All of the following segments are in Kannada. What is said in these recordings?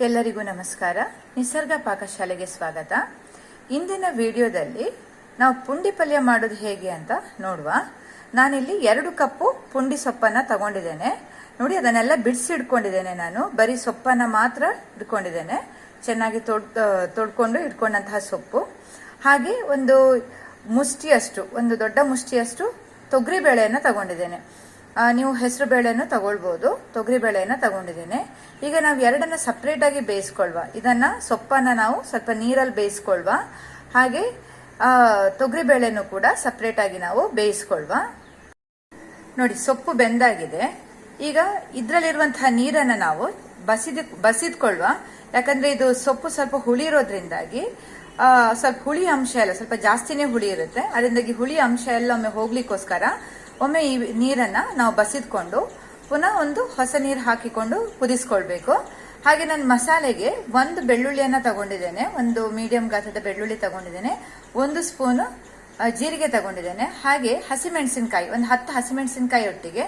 ಎಲ್ಲರಿಗೂ ನಮಸ್ಕಾರ. ನಿಸರ್ಗ ಪಾಕಶಾಲೆಗೆ ಸ್ವಾಗತ. ಇಂದಿನ ವಿಡಿಯೋದಲ್ಲಿ ನಾವು ಪುಂಡಿ ಪಲ್ಯ ಮಾಡೋದು ಹೇಗೆ ಅಂತ ನೋಡುವ. ನಾನಿಲ್ಲಿ ಎರಡು ಕಪ್ಪು ಪುಂಡಿ ಸೊಪ್ಪನ್ನ ತಗೊಂಡಿದ್ದೇನೆ. ನೋಡಿ, ಅದನ್ನೆಲ್ಲ ಬಿಡಿಸಿಡ್ಕೊಂಡಿದ್ದೇನೆ ನಾನು. ಬರೀ ಸೊಪ್ಪನ್ನ ಮಾತ್ರ ಇಟ್ಕೊಂಡಿದ್ದೇನೆ. ಚೆನ್ನಾಗಿ ತೊಡ್ ತೊಡ್ಕೊಂಡು ಇಟ್ಕೊಂಡಂತಹ ಸೊಪ್ಪು. ಹಾಗೆ ಒಂದು ಮುಷ್ಟಿಯಷ್ಟು, ಒಂದು ದೊಡ್ಡ ಮುಷ್ಟಿಯಷ್ಟು ತೊಗರಿ ಬೇಳೆಯನ್ನು ತಗೊಂಡಿದ್ದೇನೆ. ನೀವು ಹೆಸರು ಬೇಳೆಯನ್ನು ತಗೊಳ್ಬಹುದು ತೊಗರಿ ಬೇಳೆಯನ್ನು ತಗೊಂಡಿದ್ದೇನೆ. ಈಗ ನಾವು ಎರಡನ್ನ ಸಪ್ರೇಟ್ ಆಗಿ ಬೇಯಿಸ್ಕೊಳ್ವಾ. ಇದನ್ನ ಸೊಪ್ಪನ್ನ ನಾವು ಸ್ವಲ್ಪ ನೀರಲ್ಲಿ ಬೇಯಿಸ್ಕೊಳ್ವಾ. ಹಾಗೆ ತೊಗರಿ ಬೇಳೆನೂ ಕೂಡ ಸಪ್ರೇಟ್ ಆಗಿ ನಾವು ಬೇಯಿಸ್ಕೊಳ್ವಾ. ನೋಡಿ, ಸೊಪ್ಪು ಬೆಂದಾಗಿದೆ. ಈಗ ಇದ್ರಲ್ಲಿರುವಂತಹ ನೀರನ್ನ ನಾವು ಬಸಿದ, ಬಸಿದ್ಕೊಳ್ವಾ. ಯಾಕಂದ್ರೆ ಇದು ಸೊಪ್ಪು ಸ್ವಲ್ಪ ಹುಳಿ ಇರೋದ್ರಿಂದಾಗಿ ಸ್ವಲ್ಪ ಹುಳಿ ಅಂಶ ಎಲ್ಲ, ಸ್ವಲ್ಪ ಜಾಸ್ತಿನೇ ಹುಳಿ ಇರುತ್ತೆ. ಅದರಿಂದಾಗಿ ಹುಳಿ ಅಂಶ ಎಲ್ಲ ಒಮ್ಮೆ ಹೋಗ್ಲಿಕ್ಕೋಸ್ಕರ ಒಮ್ಮೆ ಈ ನೀರನ್ನ ನಾವು ಬಸಿದ್ಕೊಂಡು ಪುನಃ ಒಂದು ಹೊಸ ನೀರು ಹಾಕಿಕೊಂಡು ಕುದಿಸ್ಕೊಳ್ಬೇಕು. ಹಾಗೆ ನಾನು ಮಸಾಲೆಗೆ ಒಂದು ಬೆಳ್ಳುಳ್ಳಿಯನ್ನ ತಗೊಂಡಿದ್ದೇನೆ, ಒಂದು ಮೀಡಿಯಂ ಗಾತ್ರದ ಬೆಳ್ಳುಳ್ಳಿ ತಗೊಂಡಿದ್ದೇನೆ, ಒಂದು ಸ್ಪೂನು ಜೀರಿಗೆ ತಗೊಂಡಿದ್ದೇನೆ. ಹಾಗೆ ಹಸಿಮೆಣಸಿನಕಾಯಿ, ಒಂದು ಹತ್ತು ಹಸಿಮೆಣಸಿನಕಾಯಿ ಒಟ್ಟಿಗೆ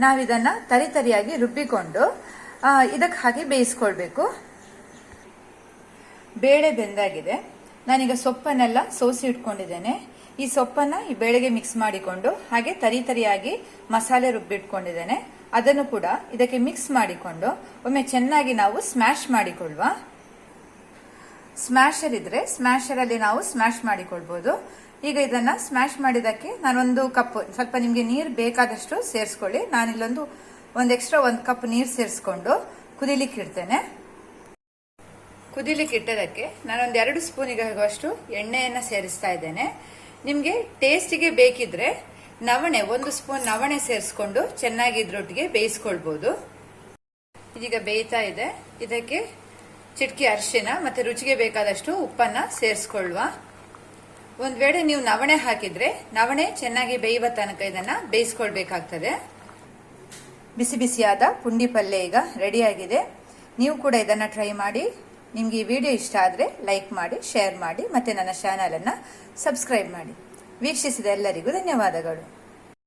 ನಾವಿದನ್ನ ತರಿ ತರಿಯಾಗಿ ರುಬ್ಬಿಕೊಂಡು ಇದಕ್ಕೆ ಹಾಕಿ ಬೇಯಿಸ್ಕೊಳ್ಬೇಕು. ಬೇಳೆ ಬೆಂದಾಗಿದೆ. ನಾನೀಗ ಸೊಪ್ಪನ್ನೆಲ್ಲ ಸೋಸಿ ಇಟ್ಕೊಂಡಿದ್ದೇನೆ. ಈ ಸೊಪ್ಪನ್ನ ಈ ಬೇಳೆಗೆ ಮಿಕ್ಸ್ ಮಾಡಿಕೊಂಡು ಹಾಗೆ ತರಿ ತರಿಯಾಗಿ ಮಸಾಲೆ ರುಬ್ಬಿಟ್ಕೊಂಡಿದ್ದೇನೆ. ಅದನ್ನು ಕೂಡ ಇದಕ್ಕೆ ಮಿಕ್ಸ್ ಮಾಡಿಕೊಂಡು ಒಮ್ಮೆ ಚೆನ್ನಾಗಿ ನಾವು ಸ್ಮ್ಯಾಶ್ ಮಾಡಿಕೊಳ್ಳುವ. ಸ್ಮ್ಯಾಶರ್ ಇದ್ರೆ ಸ್ಮ್ಯಾಶರ್ ಅಲ್ಲಿ ನಾವು ಸ್ಮ್ಯಾಶ್ ಮಾಡಿಕೊಳ್ಬಹುದು ಈಗ ಇದನ್ನ ಸ್ಮ್ಯಾಶ್ ಮಾಡಿದಕ್ಕೆ ನಾನೊಂದು ಕಪ್, ಸ್ವಲ್ಪ ನಿಮ್ಗೆ ನೀರು ಬೇಕಾದಷ್ಟು ಸೇರಿಸ್ಕೊಳ್ಳಿ. ನಾನಿಲ್ಲೊಂದು ಒಂದು ಎಕ್ಸ್ಟ್ರಾ ಒಂದು ಕಪ್ ನೀರು ಸೇರಿಸ್ಕೊಂಡು ಕುದಿಲಿಕ್ಕೆ ಇಡ್ತೇನೆ. ಕುದಿಲಿಕ್ಕೆ ಇಟ್ಟದಕ್ಕೆ ನಾನೊಂದು ಎರಡು ಸ್ಪೂನಿಗೆ ಆಗುವಷ್ಟು ಎಣ್ಣೆಯನ್ನ ಸೇರಿಸ್ತಾ ಇದ್ದೇನೆ. ನಿಮ್ಗೆ ಟೇಸ್ಟಿಗೆ ಬೇಕಿದ್ರೆ ನವಣೆ, ಒಂದು ಸ್ಪೂನ್ ನವಣೆ ಸೇರಿಸ್ಕೊಂಡು ಚೆನ್ನಾಗಿ ಇದ್ರೊಟ್ಟಿಗೆ ಬೇಯಿಸ್ಕೊಳ್ಬಹುದು ಇದೀಗ ಬೇಯ್ತಾ ಇದೆ. ಇದಕ್ಕೆ ಚಿಟಕಿ, ಅರಿಶಿನ ಮತ್ತೆ ರುಚಿಗೆ ಬೇಕಾದಷ್ಟು ಉಪ್ಪನ್ನ ಸೇರಿಸ್ಕೊಳ್ಳುವ. ಒಂದ್ ವೇಳೆ ನೀವು ನವಣೆ ಹಾಕಿದ್ರೆ ನವಣೆ ಚೆನ್ನಾಗಿ ಬೇಯುವ ತನಕ ಇದನ್ನ ಬೇಯಿಸ್ಕೊಳ್ಬೇಕಾಗ್ತದೆ. ಬಿಸಿ ಬಿಸಿಯಾದ ಪುಂಡಿ ಪಲ್ಯ ಈಗ ರೆಡಿಯಾಗಿದೆ ನೀವು ಕೂಡ ಇದನ್ನ ಟ್ರೈ ಮಾಡಿ. ನಿಮ್ಗೆ ಈ ವಿಡಿಯೋ ಇಷ್ಟ ಆದರೆ ಲೈಕ್ ಮಾಡಿ, ಶೇರ್ ಮಾಡಿ, ಮತ್ತೆ ನನ್ನ ಚಾನಲ್ ಅನ್ನ ಸಬ್ಸ್ಕ್ರೈಬ್ ಮಾಡಿ. ವೀಕ್ಷಿಸಿದ ಎಲ್ಲರಿಗೂ ಧನ್ಯವಾದಗಳು.